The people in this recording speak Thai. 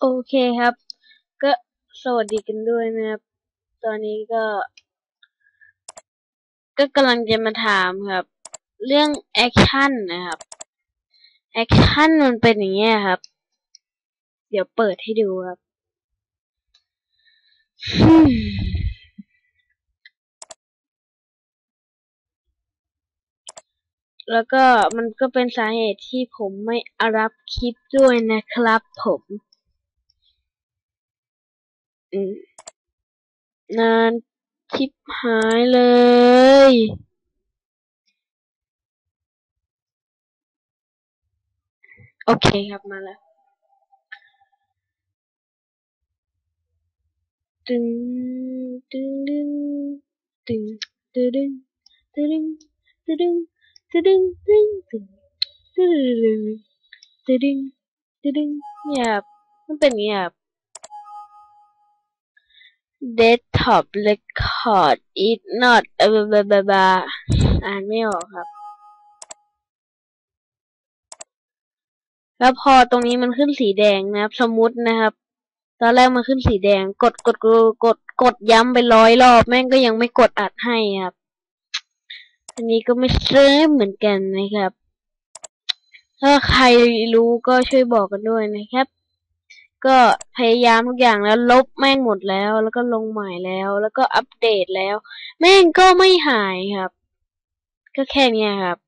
โอเคครับ ก็สวัสดีกันด้วยนะครับ ตอนนี้ก็ ก็กำลังจะมาถามครับ เรื่องแอคชั่นนะครับแอคชั่นมันเป็นอย่างเงี้ยครับ เดี๋ยวเปิดให้ดูครับ แล้วก็มันก็เป็นสาเหตุที่ผมไม่รับคลิปด้วยนะครับผมอืม นานชิบหายเลยโอเคครับมาแล้วตึงตึงดึงตึงตึงดึงตึงตึงตึงตึงตึงตึงตึงตึงตึงตึงตึงเนี่ยครับมันเป็นอย่างเงี้ยครับ desktop record is not เออบาบาบาอ่านไม่ออกครับ แล้วพอตรงนี้มันขึ้นสีแดงนะครับ สมมตินะครับ ตอนแรกมันขึ้นสีแดง กดกดกดกดกดย้ำไปร้อยรอบ แม่งก็ยังไม่กดอัดให้ครับ อันนี้ก็ไม่เชื่อเหมือนกันนะครับ ถ้าใครรู้ก็ช่วยบอกกันด้วยนะครับ ก็พยายามทุกอย่างแล้วลบแม่งหมดแล้ว แล้วก็ลงใหม่แล้ว แล้วก็อัปเดตแล้ว แม่งก็ไม่หายครับ ก็แค่นี้ครับ